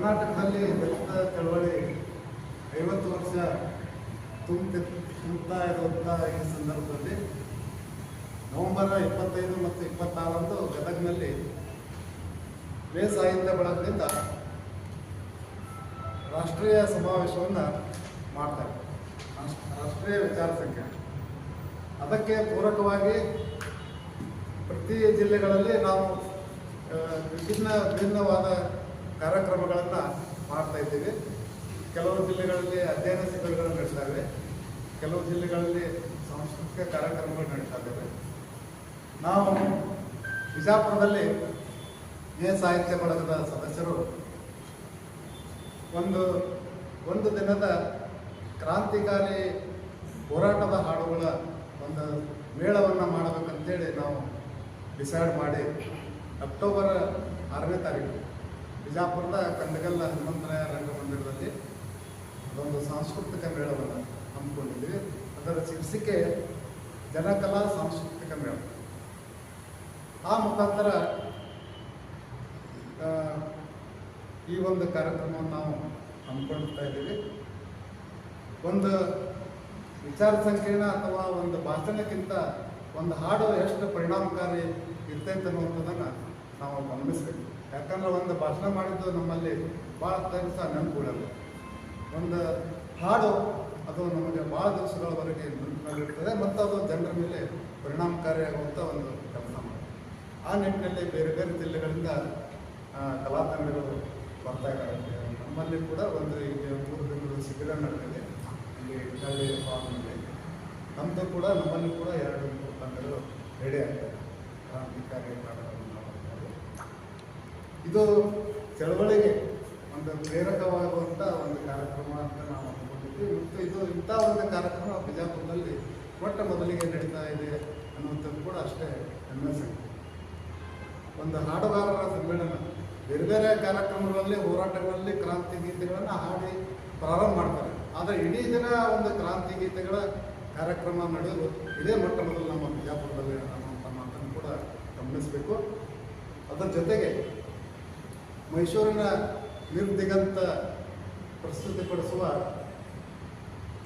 ಕರ್ನಾಟಕದಲ್ಲಿ ದಲಿತ ಚಳವಳಿ ಐವತ್ತು ವರ್ಷ ತುಂಬಿ ತುಂಬುತ್ತಾ ಇರುವಂಥ ಈ ಸಂದರ್ಭದಲ್ಲಿ ನವೆಂಬರ್ ಇಪ್ಪತ್ತೈದು ಮತ್ತು ಇಪ್ಪತ್ತಾರರಂದು ಗದಗ್ನಲ್ಲಿ ಮೇ ಸಾಹಿತ್ಯ ಬಳಗದಿಂದ ರಾಷ್ಟ್ರೀಯ ಸಮಾವೇಶವನ್ನು ಮಾಡ್ತಾರೆ ರಾಷ್ಟ್- ರಾಷ್ಟ್ರೀಯ ವಿಚಾರ ಸಂಖ್ಯೆ. ಅದಕ್ಕೆ ಪೂರಕವಾಗಿ ಪ್ರತಿ ಜಿಲ್ಲೆಗಳಲ್ಲಿ ನಾವು ವಿಭಿನ್ನ ವಿಭಿನ್ನವಾದ ಕಾರ್ಯಕ್ರಮಗಳನ್ನು ಮಾಡ್ತಾ ಇದ್ದೀವಿ. ಕೆಲವು ಜಿಲ್ಲೆಗಳಲ್ಲಿ ಅಧ್ಯಯನ ಶಿಬಿರಗಳು ನಡೀತಾ ಇವೆ. ಕೆಲವು ಜಿಲ್ಲೆಗಳಲ್ಲಿ ಸಾಂಸ್ಕೃತಿಕ ಕಾರ್ಯಕ್ರಮಗಳು ನಡೀತಾ ಇದ್ದಾವೆ ನಾವು ಬಿಜಾಪುರದಲ್ಲಿ ನೇ ಸಾಹಿತ್ಯ ಬಳಗದ ಸದಸ್ಯರು. ಒಂದು ಒಂದು ದಿನದ ಕ್ರಾಂತಿಕಾರಿ ಹೋರಾಟದ ಹಾಡುಗಳ ಒಂದು ಮೇಳವನ್ನು ಮಾಡಬೇಕಂತೇಳಿ ನಾವು ಡಿಸೈಡ್ ಮಾಡಿ ಅಕ್ಟೋಬರ್ ಆರನೇ ತಾರೀಕು. ಬಿಜಾಪುರದ ಕಂದಗಲ್ಲ ಹನುಮಂತರಾಯ ರಂಗಮಂದಿರದಲ್ಲಿ ಅದೊಂದು ಸಾಂಸ್ಕೃತಿಕ ಮೇಳವನ್ನು ಹಮ್ಮಿಕೊಂಡಿದ್ದೀವಿ. ಅದರ ಶೀರ್ಷಿಕೆ ಜನಕಲಾ ಸಾಂಸ್ಕೃತಿಕ ಮೇಳ. ಆ ಮುಖಾಂತರ ಈ ಒಂದು ಕಾರ್ಯಕ್ರಮವನ್ನು ನಾವು ಹಮ್ಮಿಕೊಳ್ತಾ ಇದ್ದೀವಿ. ಒಂದು ವಿಚಾರ ಸಂಕಿರಣ ಅಥವಾ ಒಂದು ಭಾಷಣಕ್ಕಿಂತ ಒಂದು ಹಾಡು ಎಷ್ಟು ಪರಿಣಾಮಕಾರಿ ಇರ್ತೈತೆ ಅನ್ನುವಂಥದ್ದನ್ನು ನಾವು ಗಮನಿಸಬೇಕು. ಯಾಕಂದ್ರೆ ಒಂದು ಭಾಷಣ ಮಾಡಿದ್ದು ನಮ್ಮಲ್ಲಿ ಭಾಳ ದಿವಸ ನೆನಪುಗಳಲ್ಲ ಒಂದು ಹಾಡು, ಅದು ನಮಗೆ ಭಾಳ ದಿವಸಗಳವರೆಗೆ ನೆನಪಿನಲ್ಲಿರ್ತದೆ ಮತ್ತು ಅದು ಜನರ ಮೇಲೆ ಪರಿಣಾಮಕಾರಿಯಾಗುವಂಥ ಒಂದು ಕೆಲಸ ಮಾಡಿ ಆ ನಿಟ್ಟಿನಲ್ಲಿ ಬೇರೆ ಬೇರೆ ಜಿಲ್ಲೆಗಳಿಂದ ಕಲಾ ತಂಡಗಳು ಬರ್ತಾ ಇದ್ದಾರೆ ನಮ್ಮಲ್ಲಿ ಕೂಡ ಒಂದು ಈಗ ಮೂರು ದಿನಗಳು ಶಿಬಿರ ನಡೆದಿದೆ. ಇಲ್ಲಿ ಫಾರ್ಮ್ ಫಾರ್ಮ್ನಲ್ಲಿ ನಮ್ಮದು ಕೂಡ, ನಮ್ಮಲ್ಲಿ ಕೂಡ ಎರಡು ಮೂರು ತಂಡಗಳು ರೆಡಿ ಆಗ್ತದೆ ಕ್ರಾಂತಿಕಾರಿ. ಇದು ಚಳವಳಿಗೆ ಒಂದು ಪ್ರೇರಕವಾಗುವಂಥ ಒಂದು ಕಾರ್ಯಕ್ರಮ ಅಂತ ನಾವು ಅಂದ್ಕೊಂಡಿದ್ವಿ ಮತ್ತು ಇದು ಇಂಥ ಒಂದು ಕಾರ್ಯಕ್ರಮ ಬಿಜಾಪುರದಲ್ಲಿ ಮೊಟ್ಟ ಮೊದಲಿಗೆ ನಡೀತಾ ಇದೆ ಅನ್ನುವಂಥದ್ದು ಕೂಡ ಅಷ್ಟೇ ಹೆಮ್ಮೆ ಸಂಗತಿ ಒಂದು ಹಾಡುಗಾರರ ಸಮ್ಮೇಳನ. ಬೇರೆ ಬೇರೆ ಕಾರ್ಯಕ್ರಮಗಳಲ್ಲಿ, ಹೋರಾಟಗಳಲ್ಲಿ ಕ್ರಾಂತಿ ಗೀತೆಗಳನ್ನು ಹಾಡಿ ಪ್ರಾರಂಭ ಮಾಡ್ತಾರೆ. ಆದರೆ ಇಡೀ ದಿನ ಒಂದು ಕ್ರಾಂತಿ ಗೀತೆಗಳ ಕಾರ್ಯಕ್ರಮ ನಡೆಯಲು ಇದೇ ಮೊಟ್ಟ ಮೊದಲು ನಮ್ಮ ಬಿಜಾಪುರದಲ್ಲಿ ಅನ್ನುವಂಥ ಮಾತನ್ನು ಕೂಡ ಗಮನಿಸಬೇಕು. ಅದರ ಜೊತೆಗೆ ಮೈಸೂರಿನ ನಿರ್ದಿಗಂತ ಪ್ರಸ್ತುತಿಪಡಿಸುವ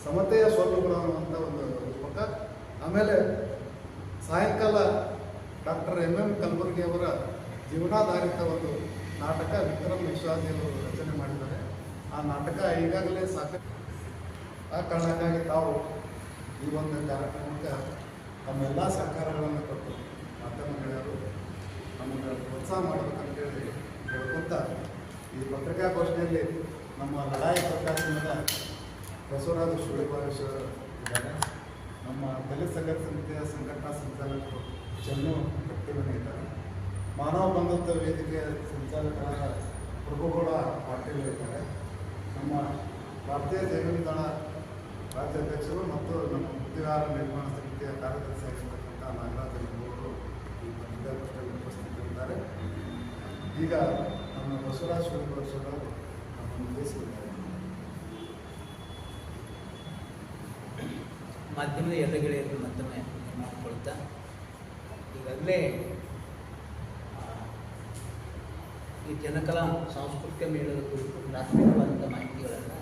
ಸಮತೆಯ ಸ್ವರೂಪಗಳು ಅನ್ನುವಂಥ ಒಂದು ರೂಪಕ. ಆಮೇಲೆ ಸಾಯಂಕಾಲ ಡಾಕ್ಟರ್ ಎಂ ಎಂ ಕಲಬುರ್ಗಿ ಅವರ ಜೀವನಾಧಾರಿತ ಒಂದು ನಾಟಕ ವಿಕ್ರಮ್ ವಿಶ್ವಾಸಿಯವರು ರಚನೆ ಮಾಡಿದ್ದಾರೆ. ಆ ನಾಟಕ ಈಗಾಗಲೇ ಸಾಕಷ್ಟು ಆ ಕಾರಣಕ್ಕಾಗಿ ತಾವು ಈ ಒಂದು ಕಾರ್ಯಕ್ರಮಕ್ಕೆ ತಮ್ಮೆಲ್ಲ ಸಹಕಾರಗಳನ್ನು ಕೊಟ್ಟು ಗೆಳೆಯರು ನಮಗೆ ಪ್ರೋತ್ಸಾಹ ಮಾಡಬೇಕಂತೇಳಿ ಹೇಳ್ಕೊಂತ ಈ ಪತ್ರಿಕಾಗೋಷ್ಠಿಯಲ್ಲಿ ನಮ್ಮ ಲಡಾಯಿ ಪ್ರಕಾಶನದ ಬಸವರಾಜ ಶಿವಪರೇಶ್ವರ ಇದ್ದಾರೆ. ನಮ್ಮ ದಲಿತ ಸಂಘರ್ಷ ಸಮಿತಿಯ ಸಂಘಟನಾ ಸಂಚಾಲಕರು ಚನ್ನು ಕಟ್ಟಿಮನೆ ಇದ್ದಾರೆ. ಮಾನವ ಬಂಧುತ್ವ ವೇದಿಕೆಯ ಸಂಚಾಲಕರಾದ ಪ್ರಭುಗೌಡ ಪಾಟೀಲ್ ಇದ್ದಾರೆ. ನಮ್ಮ ಭಾರತೀಯ ಜೈವಿಕ ರಾಜ್ಯಾಧ್ಯಕ್ಷರು ಮತ್ತು ನಮ್ಮ ಬುದ್ಧಿವಾರ ನಿರ್ಮಾಣ ಸಮಿತಿಯ ಕಾರ್ಯದರ್ಶಿಯಾಗಿರ್ತಕ್ಕಂಥ ನಾಗರಾಜ ಅವರು ಈ ಪತ್ರಿಕಾಗೋಷ್ಠಿಯಲ್ಲಿ ಉಪಸ್ಥಿತರಿದ್ದಾರೆ. ಈಗ ನಮ್ಮ ಬಸವರಾಜ ಶಿವಲಿಂಗೇಶ್ವರರು ನಮ್ಮನ್ನು ಮಾಧ್ಯಮದ ಎಲ್ಲ ಗೆಳೆಯರು ಮತ್ತೊಮ್ಮೆ ಮಾಡಿಕೊಳ್ತಾ? ಈಗಾಗಲೇ ಈ ಜನಕಲಾ ಸಾಂಸ್ಕೃತಿಕ ಮೇಳದ ಕುರಿತು ಪ್ರಾಥಮಿಕವಾದಂಥ ಮಾಹಿತಿಗಳನ್ನು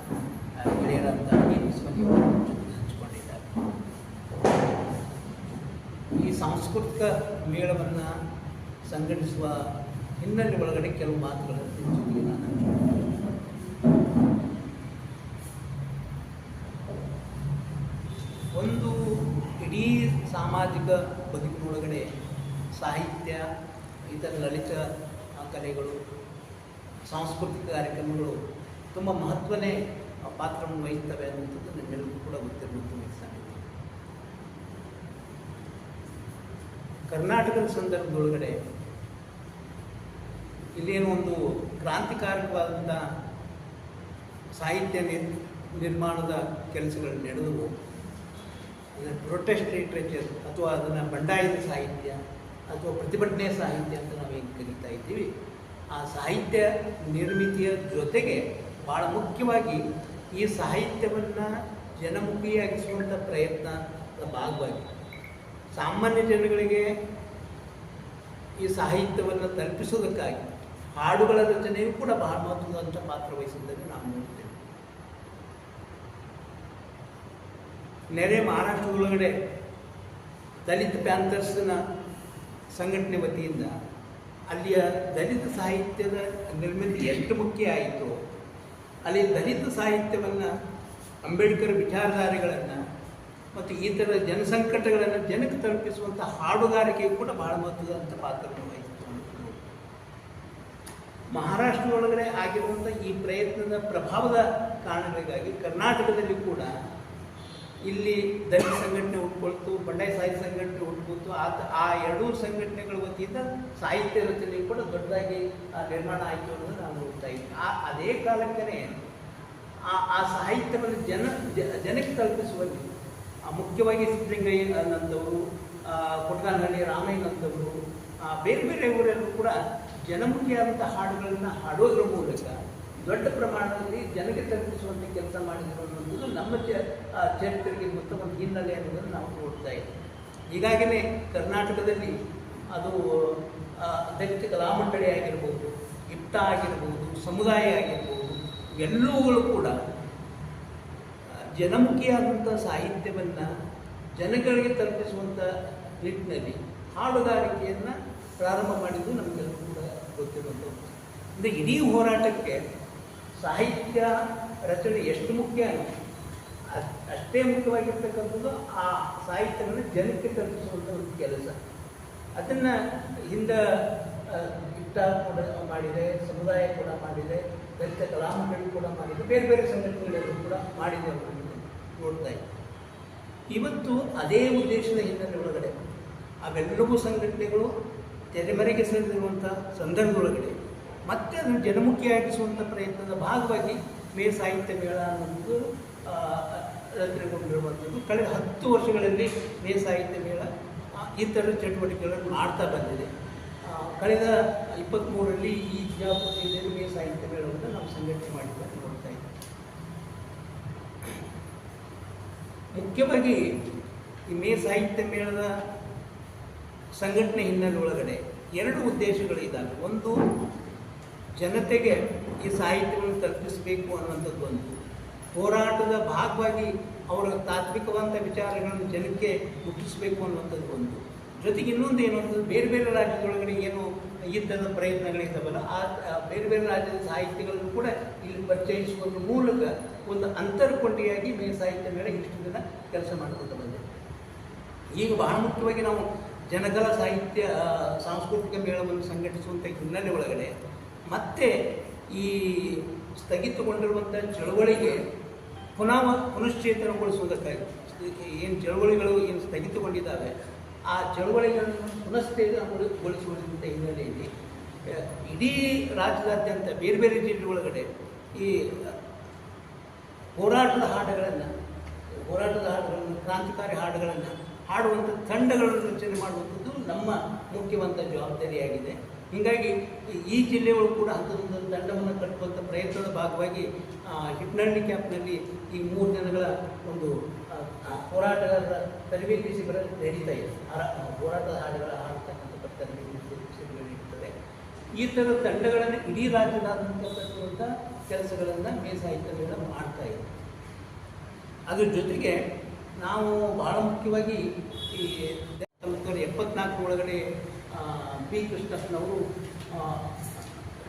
ನೇಮಿಸುವವರು ಹಂಚಿಕೊಂಡಿದ್ದಾರೆ. ಈ ಸಾಂಸ್ಕೃತಿಕ ಮೇಳವನ್ನು ಸಂಘಟಿಸುವ ಹಿನ್ನೆಲೆ ಒಳಗಡೆ ಕೆಲವು ಮಾತುಗಳನ್ನು ತಿಳಿಸಿದ್ದೀನಿ ನಾನು. ಒಂದು ಇಡೀ ಸಾಮಾಜಿಕ ಬದುಕಿನೊಳಗಡೆ ಸಾಹಿತ್ಯ, ಇತರ ಲಲಿತ ಕಲೆಗಳು, ಸಾಂಸ್ಕೃತಿಕ ಕಾರ್ಯಕ್ರಮಗಳು ತುಂಬ ಮಹತ್ವನೇ ಪಾತ್ರವನ್ನು ವಹಿಸ್ತವೆ ಅನ್ನುವಂಥದ್ದು ನಿಮ್ಮೆಲ್ಲರಿಗೂ ಕೂಡ ಗೊತ್ತಿರುವಂಥ ಸಾಧ್ಯ ಕರ್ನಾಟಕದ ಸಂದರ್ಭದೊಳಗಡೆ ಇಲ್ಲೇನು ಒಂದು ಕ್ರಾಂತಿಕಾರಕವಾದಂಥ ಸಾಹಿತ್ಯ ನಿರ್ ನಿರ್ಮಾಣದ ಕೆಲಸಗಳು ನಡೆದವು. ಇದನ್ನು ಪ್ರೊಟೆಸ್ಟ್ ಲಿಟ್ರೇಚರ್ ಅಥವಾ ಅದನ್ನು ಬಂಡಾಯದ ಸಾಹಿತ್ಯ ಅಥವಾ ಪ್ರತಿಭಟನೆ ಸಾಹಿತ್ಯ ಅಂತ ನಾವೇನು ಕರಿತಾ ಇದ್ದೀವಿ, ಆ ಸಾಹಿತ್ಯ ನಿರ್ಮಿತಿಯ ಜೊತೆಗೆ ಭಾಳ ಮುಖ್ಯವಾಗಿ ಈ ಸಾಹಿತ್ಯವನ್ನು ಜನಮುಖಿಯಾಗಿಸುವಂಥ ಪ್ರಯತ್ನ ಭಾಗವಾಗಿ ಸಾಮಾನ್ಯ ಜನಗಳಿಗೆ ಈ ಸಾಹಿತ್ಯವನ್ನು ತಲುಪಿಸುವುದಕ್ಕಾಗಿ ಹಾಡುಗಳ ರಚನೆಯೂ ಕೂಡ ಬಹಳ ಮಹತ್ವದಂತ ಪಾತ್ರ ವಹಿಸಿದ್ದನ್ನು ನಾವು ನೋಡ್ತೇವೆ ನೆರೆ ಮಹಾರಾಷ್ಟ್ರ ಒಳಗಡೆ ದಲಿತ ಪ್ಯಾಂಥರ್ಸ್ನ ಸಂಘಟನೆ ವತಿಯಿಂದ ಅಲ್ಲಿಯ ದಲಿತ ಸಾಹಿತ್ಯದ ನಿರ್ಮಿತಿ ಎಷ್ಟು ಮುಖ್ಯ ಆಯಿತು, ಅಲ್ಲಿ ದಲಿತ ಸಾಹಿತ್ಯವನ್ನು ಅಂಬೇಡ್ಕರ್ ವಿಚಾರಧಾರೆಗಳನ್ನು ಮತ್ತು ಈ ಥರದ ಜನಸಂಕಟಗಳನ್ನು ಜನಕ್ಕೆ ತಲುಪಿಸುವಂಥ ಹಾಡುಗಾರಿಕೆಯು ಕೂಡ ಬಹಳ ಮಹತ್ವದಂಥ ಪಾತ್ರವನ್ನು ವಹಿಸಿತು ಅನ್ನೋದು. ಮಹಾರಾಷ್ಟ್ರ ಒಳಗಡೆ ಆಗಿರುವಂಥ ಈ ಪ್ರಯತ್ನದ ಪ್ರಭಾವದ ಕಾರಣಗಳಿಗಾಗಿ ಕರ್ನಾಟಕದಲ್ಲಿ ಕೂಡ ಇಲ್ಲಿ ದಲಿತ ಸಂಘಟನೆ ಹುಟ್ಕೊಳ್ತು ಬಂಡಾಯ ಸಾಹಿತ್ಯ ಸಂಘಟನೆ ಹುಟ್ಕೊಳ್ತು ಆ ಆ ಎರಡೂ ಸಂಘಟನೆಗಳ ವತಿಯಿಂದ ಸಾಹಿತ್ಯ ರಚನೆ ಕೂಡ ದೊಡ್ಡದಾಗಿ ನಿರ್ಮಾಣ ಆಯಿತು ಅನ್ನೋದು ನಾವು ನೋಡ್ತಾ ಆ ಅದೇ ಕಾಲಕ್ಕೇ ಆ ಆ ಸಾಹಿತ್ಯವನ್ನು ಜನ ಜನಕ್ಕೆ ತಲುಪಿಸುವಲ್ಲಿ ಆ ಮುಖ್ಯವಾಗಿ ಸಿದ್ದಲಿಂಗಯ್ಯನಂತವರು ಕೊಟ್ಟಾನಹಳ್ಳಿ ರಾಮಯ್ಯನಂತವರು ಆ, ಬೇರೆ ಬೇರೆ ಊರಲ್ಲೂ ಕೂಡ ಜನಮುಖಿಯಾದಂಥ ಹಾಡುಗಳನ್ನು ಹಾಡೋದ್ರ ಮೂಲಕ ದೊಡ್ಡ ಪ್ರಮಾಣದಲ್ಲಿ ಜನಕ್ಕೆ ತಲುಪಿಸುವಂಥ ಕೆಲಸ ಮಾಡಿದರು ಅನ್ನೋದು ನಮ್ಮ ಚರಿತ್ರೆಗೆ ಮೊತ್ತ ಒಂದು ಹಿನ್ನೆಲೆ ಅನ್ನೋದನ್ನು ನಾವು ನೋಡ್ತಾ ಇದ್ದೀವಿ. ಹೀಗಾಗಿಯೇ ಕರ್ನಾಟಕದಲ್ಲಿ ಅದು ದಲಿತ ಕಲಾಮಂಡಳಿ ಆಗಿರ್ಬೋದು, ಇಪ್ತ ಆಗಿರ್ಬೋದು, ಸಮುದಾಯ ಆಗಿರ್ಬೋದು, ಎಲ್ಲವುಗಳು ಕೂಡ ಜನಮುಖಿಯಾದಂಥ ಸಾಹಿತ್ಯವನ್ನು ಜನಗಳಿಗೆ ತಲುಪಿಸುವಂಥ ನಿಟ್ಟಿನಲ್ಲಿ ಹಾಡುಗಾರಿಕೆಯನ್ನು ಪ್ರಾರಂಭ ಮಾಡಿದ್ದು ನಮಗೆಲ್ಲರೂ ಕೂಡ ಗೊತ್ತಿರುವಂಥದ್ದು. ಅಂದರೆ ಇಡೀ ಹೋರಾಟಕ್ಕೆ ಸಾಹಿತ್ಯ ರಚನೆ ಎಷ್ಟು ಮುಖ್ಯ ಅಂತ ಅಷ್ಟೇ ಮುಖ್ಯವಾಗಿರ್ತಕ್ಕಂಥದ್ದು ಆ ಸಾಹಿತ್ಯವನ್ನು ಜನಕ್ಕೆ ತಲುಪಿಸುವಂಥ ಒಂದು ಕೆಲಸ. ಅದನ್ನು ಹಿಂದೆ ಯುಕ್ತ ಕೂಡ ಮಾಡಿದೆ, ಸಮುದಾಯ ಕೂಡ ಮಾಡಿದೆ, ದಲಿತ ಕಲಾಮಂಡಳಿ ಕೂಡ ಮಾಡಿದೆ, ಬೇರೆ ಬೇರೆ ಸಂಘಟನೆಗಳು ಕೂಡ ಮಾಡಿದೆ ಅನ್ನೋದನ್ನು ನೋಡ್ತಾ ಇದ್ದೆ ಇವತ್ತು ಅದೇ ಉದ್ದೇಶದ ಹಿನ್ನೆಲೆ ಒಳಗಡೆ ಅವೆಲ್ಲವೂ ಸಂಘಟನೆಗಳು ತೆರೆಮರೆಗೆ ಸೇರಿರುವಂಥ ಸಂದರ್ಭದೊಳಗಡೆ ಮತ್ತೆ ಅದನ್ನು ಜನಮುಖಿಯಾಗಿಸುವಂಥ ಪ್ರಯತ್ನದ ಭಾಗವಾಗಿ ಮೇ ಸಾಹಿತ್ಯ ಮೇಳ ಅನ್ನೋದು ರಚನೆಗೊಂಡಿರುವಂಥದ್ದು. ಕಳೆದ ಹತ್ತು ವರ್ಷಗಳಲ್ಲಿ ಮೇ ಸಾಹಿತ್ಯ ಮೇಳ ಈ ಥರದ ಚಟುವಟಿಕೆಗಳನ್ನು ಮಾಡ್ತಾ ಬಂದಿದೆ. ಕಳೆದ ಇಪ್ಪತ್ತ್ಮೂರರಲ್ಲಿ ಈ ಬಿಜಾಪುರ ಮೇ ಸಾಹಿತ್ಯ ಮೇಳವನ್ನು ನಾವು ಸಂಘಟನೆ ಮಾಡಿದ್ದನ್ನು ನೋಡ್ತಾ ಇದ್ದೀವಿ. ಮುಖ್ಯವಾಗಿ ಈ ಮೇ ಸಾಹಿತ್ಯ ಮೇಳದ ಸಂಘಟನೆ ಹಿನ್ನೆಲೆ ಒಳಗಡೆ ಎರಡು ಉದ್ದೇಶಗಳು ಇದ್ದಾವೆ ಒಂದು, ಜನತೆಗೆ ಈ ಸಾಹಿತ್ಯವನ್ನು ತಲುಪಿಸಬೇಕು ಅನ್ನುವಂಥದ್ದು ಒಂದು. ಹೋರಾಟದ ಭಾಗವಾಗಿ ಅವರ ತಾತ್ವಿಕವಂತ ವಿಚಾರಗಳನ್ನು ಜನಕ್ಕೆ ಮುಟ್ಟಿಸಬೇಕು ಅನ್ನುವಂಥದ್ದು ಒಂದು. ಜೊತೆಗೆ ಇನ್ನೊಂದು ಏನು ಅಂತಂದ್ರೆ ಬೇರೆ ಬೇರೆ ರಾಜ್ಯದೊಳಗಡೆ ಏನು ಥರದ ಪ್ರಯತ್ನಗಳಿದ್ದಾವಲ್ಲ ಆ ಆ ಬೇರೆ ಬೇರೆ ರಾಜ್ಯದ ಸಾಹಿತ್ಯಗಳನ್ನು ಕೂಡ ಇಲ್ಲಿ ಪರಿಚಯಿಸುವ ಮೂಲಕ ಒಂದು ಅಂತರ್ಕೊಂಡಿಯಾಗಿ ಮೇ ಸಾಹಿತ್ಯ ಮೇಲೆ ಇಷ್ಟು ದಿನ ಕೆಲಸ ಮಾಡಿಕೊಂಡು ಬಂದಿದೆ ಈಗ ಬಹಳ ಮುಖ್ಯವಾಗಿ ನಾವು ಜನಗಲ ಸಾಹಿತ್ಯ, ಸಾಂಸ್ಕೃತಿಕ ಮೇಳವನ್ನು ಸಂಘಟಿಸುವಂಥ ಹಿನ್ನೆಲೆ ಒಳಗಡೆ ಮತ್ತೆ ಈ ಸ್ಥಗಿತಗೊಂಡಿರುವಂಥ ಚಳವಳಿಗೆ ಪುನಃ ಪುನಶ್ಚೇತನಗೊಳಿಸುವುದಕ್ಕಾಗಿ ಏನು ಚಳವಳಿಗಳು ಏನು ಸ್ಥಗಿತಗೊಂಡಿದ್ದಾವೆ, ಆ ಚಳವಳಿಗಳನ್ನು ಪುನಶ್ಚೇತನಗೊಳಿಸುವುದರಿಂದ ಹಿನ್ನೆಲೆಯಲ್ಲಿ ಇಡೀ ರಾಜ್ಯದಾದ್ಯಂತ ಬೇರೆ ಬೇರೆ ಜಿಲ್ಲೆಗಳೊಳಗಡೆ ಈ ಹೋರಾಟದ ಹಾಡುಗಳನ್ನು ಹೋರಾಟದ ಹಾಡುಗಳನ್ನು, ಕ್ರಾಂತಿಕಾರಿ ಹಾಡುಗಳನ್ನು ಹಾಡುವಂಥ ತಂಡಗಳನ್ನು ರಚನೆ ಮಾಡುವಂಥದ್ದು ನಮ್ಮ ಮುಖ್ಯವಂತ ಜವಾಬ್ದಾರಿಯಾಗಿದೆ. ಹೀಗಾಗಿ ಈ- ಜಿಲ್ಲೆಗಳು ಕೂಡ ಅಂಥದ್ದೊಂದು ತಂಡವನ್ನು ಕಟ್ಟುವಂಥ ಪ್ರಯತ್ನದ ಭಾಗವಾಗಿ ಹಿಟ್ನಹಳ್ಳಿ ಕ್ಯಾಂಪ್ನಲ್ಲಿ ಈ ಮೂರು ದಿನಗಳ ಒಂದು ಹೋರಾಟಗಾರರ ತರಬೇತಿ ಶಿಬಿರ ನಡೀತಾ ಇದೆ. ಹೋರಾಟದ ಹಾಡುಗಳ ಆಡ್ತಕ್ಕಂಥ ತರಬೇತಿ ಶಿಬಿರ ನಡೀತದೆ. ಈ ಥರದ ತಂಡಗಳನ್ನು ಇಡೀ ರಾಜ್ಯದಾದ್ಯಂತ ಕಟ್ಟುವಂಥ ಕೆಲಸಗಳನ್ನು ಮೇ ಮಾಡ್ತಾ ಇದೆ ಅದ್ರ ಜೊತೆಗೆ ನಾವು ಬಹಳ ಮುಖ್ಯವಾಗಿ ಈ ಸಾವಿರದ ಎಪ್ಪತ್ನಾಲ್ಕು ಒಳಗಡೆ ಬಿ ಕೃಷ್ಣಪ್ಪನವರು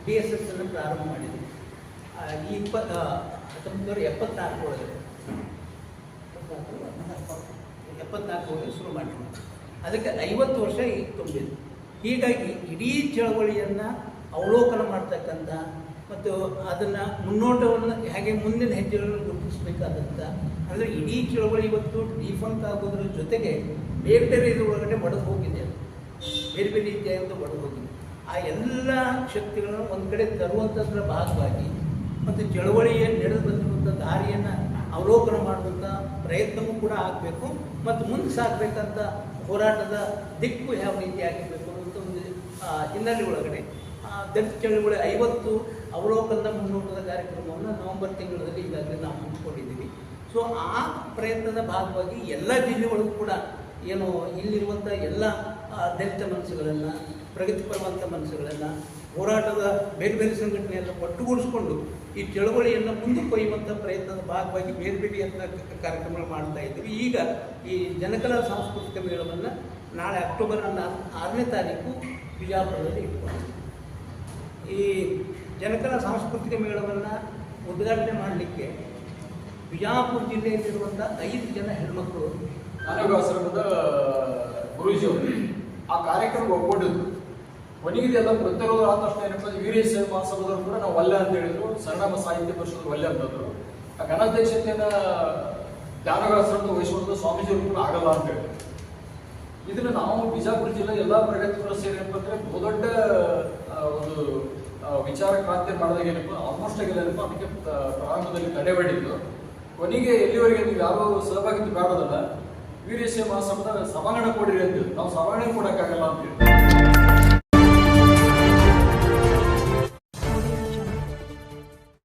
ಡಿ ಎಸ್ ಎಸ್ ಅನ್ನು ಪ್ರಾರಂಭ ಮಾಡಿದರು. ಈ ಇಪ್ಪತ್ತು ಹತ್ತೊಂಬತ್ತು ನೂರ ಎಪ್ಪತ್ನಾಲ್ಕು ಒಳಗಡೆ. ಎಪ್ಪತ್ನಾಲ್ಕು ಒಳಗೆ ಶುರು ಮಾಡಿದ್ರು. ಅದಕ್ಕೆ ಐವತ್ತು ವರ್ಷ ಈಗ ತುಂಬಿದೆ. ಹೀಗಾಗಿ ಇಡೀ ಚಳವಳಿಯನ್ನು ಅವಲೋಕನ ಮಾಡ್ತಕ್ಕಂಥ ಮತ್ತು ಅದನ್ನು ಮುನ್ನೋಟವನ್ನು ಹೇಗೆ ಮುಂದಿನ ಹೆಜ್ಜೆಗಳನ್ನು ಗುರುತಿಸಬೇಕಾದಂಥ ಅಂದರೆ ಇಡೀ ಚಳವಳಿ ಇವತ್ತು ಡಿಫಂಕ್ ಆಗೋದ್ರ ಜೊತೆಗೆ ಬೇರೆ ಬೇರೆ ಇದರೊಳಗಡೆ ಒಡೆದು ಹೋಗಿದೆ. ಬೇರೆ ಬೇರೆ ರೀತಿಯಾಗಿ ಒಡೆದು ಹೋಗಿದೆ ಆ ಎಲ್ಲ ಶಕ್ತಿಗಳನ್ನು ಒಂದು ಕಡೆ ತರುವಂಥದ್ರ ಭಾಗವಾಗಿ ಮತ್ತು ಚಳವಳಿಯ ನಡೆದು ಬಂದಿರುವಂಥ ದಾರಿಯನ್ನು ಅವಲೋಕನ ಮಾಡುವಂಥ ಪ್ರಯತ್ನವೂ ಕೂಡ ಆಗಬೇಕು ಮತ್ತು ಮುಂದೆ ಸಾಗಬೇಕಂತ ಹೋರಾಟದ ದಿಕ್ಕು ಯಾವ ರೀತಿ ಆಗಿರಬೇಕು ಅನ್ನುವಂಥ ಒಂದು ಹಿನ್ನೆಲೆ ಒಳಗಡೆ ದಲಿತ ಚಳವಳಿ ಐವತ್ತು ಅವಲೋಕನದ ಮುನ್ನೋಟದ ಕಾರ್ಯಕ್ರಮವನ್ನು ನವೆಂಬರ್ ತಿಂಗಳಲ್ಲಿ ಈಗಾಗಲೇ ನಾವು ಹಮ್ಮಿಕೊಂಡಿದ್ದೀವಿ ಸೊ ಆ ಪ್ರಯತ್ನದ ಭಾಗವಾಗಿ ಎಲ್ಲ ಜಿಲ್ಲೆಗಳಿಗೂ ಕೂಡ ಏನು ಇಲ್ಲಿರುವಂಥ ಎಲ್ಲ ದಲಿತ ಮನಸ್ಸುಗಳನ್ನು ಪ್ರಗತಿಪರವಂಥ ಮನಸ್ಸುಗಳನ್ನು, ಹೋರಾಟದ ಬೇರೆ ಬೇರೆ ಸಂಘಟನೆಯನ್ನು ಒಟ್ಟುಗೂಡಿಸ್ಕೊಂಡು ಈ ಚಳವಳಿಯನ್ನು ಮುಂದಕ್ಕೆ ಒಯ್ಯುವಂಥ ಪ್ರಯತ್ನದ ಭಾಗವಾಗಿ ಬೇರೆ ಬೇರೆ ಅಂತ ಕಾರ್ಯಕ್ರಮಗಳು ಮಾಡ್ತಾ ಇದ್ದೀವಿ. ಈಗ ಈ ಜನಕಲಾ ಸಾಂಸ್ಕೃತಿಕ ಮೇಳವನ್ನು ನಾಳೆ ಅಕ್ಟೋಬರ್ ಆರನೇ ತಾರೀಕು ಬಿಜಾಪುರದಲ್ಲಿ ಇಟ್ಕೊಂಡಿದ್ದೀವಿ. ಈ ಜನಕಲಾ ಸಾಂಸ್ಕೃತಿಕ ಮೇಳವನ್ನು ಉದ್ಘಾಟನೆ ಮಾಡಲಿಕ್ಕೆ ಬಿಜಾಪುರ ಜಿಲ್ಲೆಯಲ್ಲಿರುವಂಥ ಐದು ಜನ ಹೆಣ್ಮಕ್ಳು ಆಶ್ರಮದ ಗುರುಜಿ ಅವರು ಆ ಕಾರ್ಯಕ್ರಮ ಒಗ್ಗೂಡಿದ್ರು ಕೊನೆಗಿದೆ ಎಲ್ಲ ಪ್ರತಿರೋಧ ಆದ ತಕ್ಷಣ ಏನಪ್ಪ ವೀರೇಶ ಮಹಾಸಭದವರು ಕೂಡ ನಾವು ಒಲ್ಲೆ ಅಂತ ಹೇಳಿದ್ರು. ಸಣ್ಣ ಸಾಹಿತ್ಯ ಪರಿಷತ್ ಒಲ್ಲೆ ಅಂತಂದ್ರು ಆ ಘನಾಧ್ಯಕ್ಷತೆಯನ್ನ ಜ್ಞಾನಗಾಶ್ರಮದ ವಹಿಸುವಂತ ಸ್ವಾಮೀಜಿಯವರು ಕೂಡ ಆಗಲ್ಲ ಅಂತ ಹೇಳಿದ್ರು. ಇದನ್ನ ನಾವು ಬಿಜಾಪುರ ಜಿಲ್ಲೆ ಎಲ್ಲ ಪ್ರಗತಿಪರ ಸೇರಿ ಏನಪ್ಪ ಅಂದ್ರೆ ಬಹುದೊಡ್ಡ ಒಂದು ವಿಚಾರ ಕ್ರಾಂತಿ ಮಾಡಿದಾಗ ಏನಪ್ಪಾ ಆಲ್ಮೋಸ್ಟ್ ಆಗಿ ಏನಪ್ಪ ಅದಕ್ಕೆ ಪ್ರ- ಪ್ರಾರಂಭದಲ್ಲಿ ತಡೆ ಬಡಿದ್ದು ಕೊನೆಗೆ ಎಲ್ಲಿವರೆಗೆ ನೀವು ಯಾವ ಸಹಭಾಗಿತ್ವ ಬೇಡದಲ್ಲ ವೀರೇಶ ಮಹಾಸಭದ ಸಮಾಗಣ ಕೊಡಿರಿ ಅಂತ ನಾವು ಸಮಾಗಣ ಕೊಡಕ್ಕಾಗಲ್ಲ ಅಂತ ಹೇಳಿ